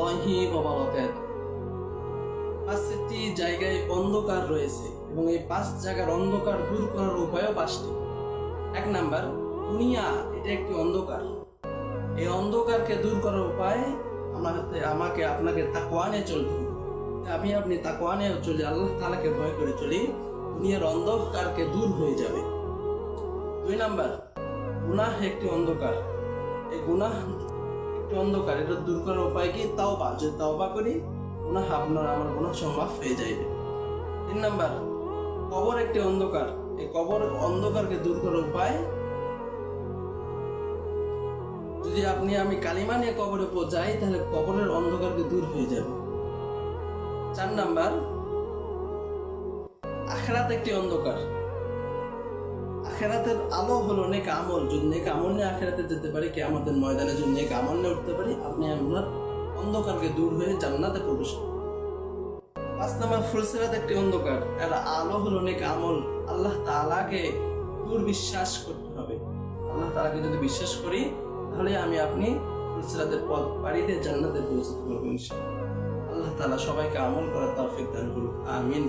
রহমতুল্লাহি ওবারাকাত পাঁচটি জায়গায় অন্ধকার রয়েছে এবং এই পাঁচ জায়গার অন্ধকার দূর করার উপায়ও পাঁচটি। এক নাম্বার, দুনিয়া এটা একটি অন্ধকার। এই অন্ধকারকে দূর করার উপায় আমাকে আমাকে আপনাকে তাকওয়া নিয়ে চলতে আমি আপনি তাকওয়া নিয়ে চলি, আল্লাহ তালাকে ভয় করে চলি, দুনিয়ার অন্ধকারকে দূর হয়ে যাবে। দুই নাম্বার, গুনাহ একটি অন্ধকার। এই গুনাহ একটি অন্ধকার, এটা দূর করার উপায় কি? তাওবা যদি তাওবা করি গুনাহ আপনার আমার সব মাফ হয়ে যাইবে। তিন নাম্বার, কবর একটি অন্ধকার। এই কবর অন্ধকারকে দূর করার উপায়? যদি আপনি, আমি কালিমা নিয়ে কবরে যাই তাহলে কবরের অন্ধকারকে দূর হয়ে যাবে। চার নাম্বার, আখরাত একটি অন্ধকার। আখেরাতের আলো হলো নেক আমল। যদি নেক আমল নিয়ে আখেরাতে যেতে পারি কি আমাদের ময়দানে যদি নেক আমল নিয়ে উঠতে পারি, আপনি আপনার অন্ধকারকে দূর হয়ে জান্নাতে প্রবেশ পাঁচ ফুলসিরাত একটি অন্ধকার। এর আলো হলো নেক আমল। আল্লাহ তাআলাকে দূর বিশ্বাস করতে হবে। আল্লাহ তাআলাকে যদি বিশ্বাস করি, তাহলে আমি আপনি ফুলসিরাতের পথ জান্নাতে পৌঁছতে পারব আল্লাহ তাআলা সবাইকে আমল করার তৌফিক দান আমিন।